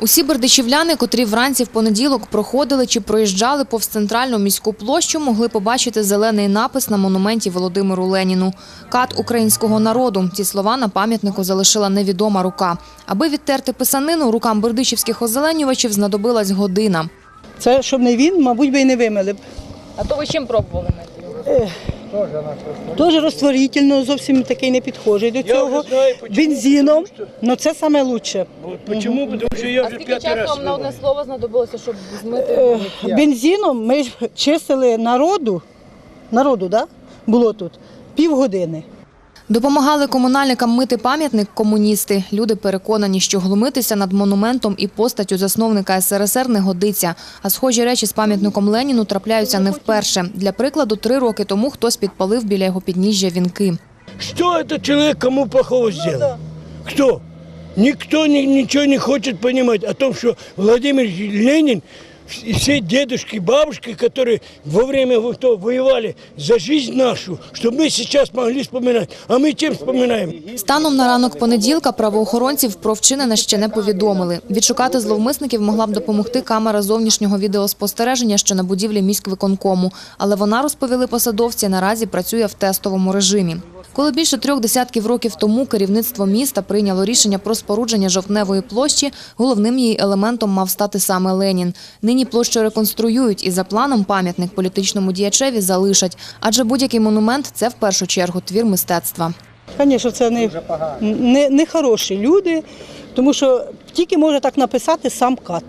Усі бердичівляни, котрі вранці в понеділок проходили чи проїжджали повз центральну міську площу, могли побачити зелений напис на монументі Володимиру Леніну. Кат українського народу. Ці слова на пам'ятнику залишила невідома рука. Аби відтерти писанину, рукам бердичівських озеленювачів знадобилась година. Це щоб не він, мабуть, би і не вимили б. А то ви чим пробували мити? Дуже розтворительно, зовсім такий не підхожий до цього. знаю, почему. Бензином, ну це саме лучше. Вот почему? Потому что я уже пятый раз смываю. слово знадобилося, щоб змити? Е, Бензином ми ж чистили народу, народу, да? було тут, півгодини. Допомагали комунальникам мити пам'ятник комуністи. Люди переконані, що глумитися над монументом і постаттю засновника СРСР не годиться. А схожі речі з пам'ятником Леніну трапляються не вперше. Для прикладу, три роки тому хтось підпалив біля його підніжжя вінки. Что этот человек кому плохого? Кто? Никто ни- ничего не хочет понимать о том, что Владимир Ленин и все дедушки, бабушки, которые во время вот то воевали за жизнь нашу, чтобы мы сейчас могли вспоминать. А мы чем вспоминаем? Станом на ранок понеділка правоохоронців про вчинене ще не повідомили. Відшукати зловмисників могла б допомогти камера зовнішнього відеоспостереження, що на будівлі міськвиконкому. Але вона, розповіли посадовці, наразі працює в тестовому режимі. Коли більше трьох десятків років тому керівництво міста прийняло рішення про спорудження жовтневої площі, головним її елементом мав стати саме Ленін. Нині площу реконструюють і за планом пам'ятник політичному діячеві залишать, адже будь-який монумент – це в першу чергу твір мистецтва. Звісно, це не, не, не хороші люди, тому що тільки може так написати сам кат.